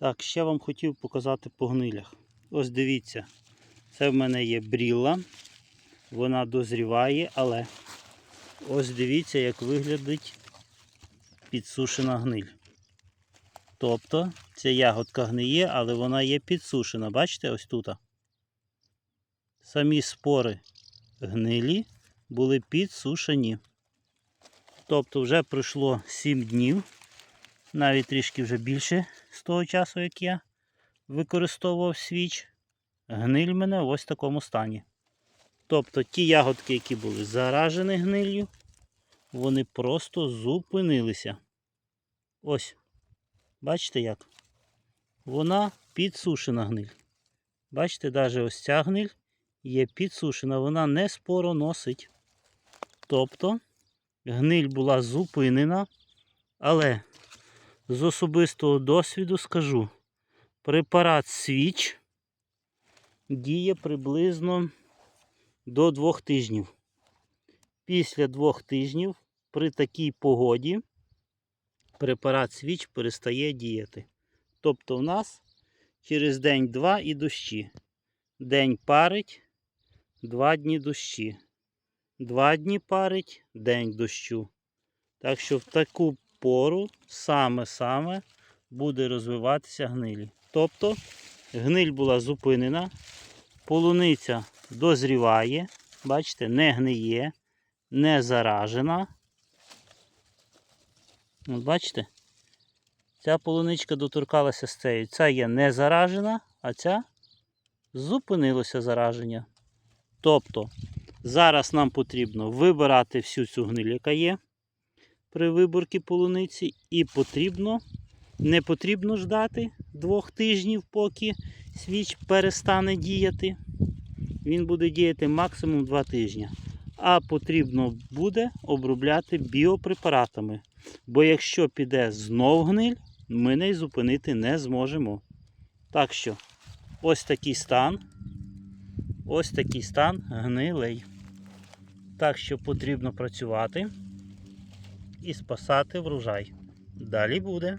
Так, ще вам хотів показати по гнилях. Ось дивіться, це в мене є брілла. Вона дозріває, але ось дивіться, як виглядить підсушена гниль. Тобто ця ягодка гниє, але вона є підсушена. Бачите, ось тут. Самі спори гнилі були підсушені. Тобто вже пройшло 7 днів, навіть трішки вже більше з того часу, як я використовував свіч. Гниль в мене ось в такому стані. Тобто ті ягодки, які були заражені гниллю, вони просто зупинилися. Ось. Бачите як? Вона підсушена гниль. Бачите, навіть ось ця гниль є підсушена, вона не спороносить. Тобто гниль була зупинена, але з особистого досвіду скажу, препарат свіч діє приблизно до двох тижнів. Після двох тижнів при такій погоді препарат свіч перестає діяти. Тобто в нас через день-два і дощі. День парить, два дні дощі. Два дні парить, день дощу. Так що в таку пору саме-саме буде розвиватися гнилі. Тобто гниль була зупинена, полуниця дозріває, бачите, не гниє, не заражена. От бачите? Ця полуничка доторкалася з цією. Ця є не заражена, а ця зупинилося зараження. Тобто, зараз нам потрібно вибирати всю цю гниль, яка є при виборці полуниці, і потрібно, не потрібно ждати двох тижнів, поки свіч перестане діяти. Він буде діяти максимум 2 тижні. А потрібно буде обробляти біопрепаратами. Бо якщо піде знов гниль, ми неї зупинити не зможемо. Так що, ось такий стан. Ось такий стан гнилей. Так що потрібно працювати і спасати врожай. Далі буде.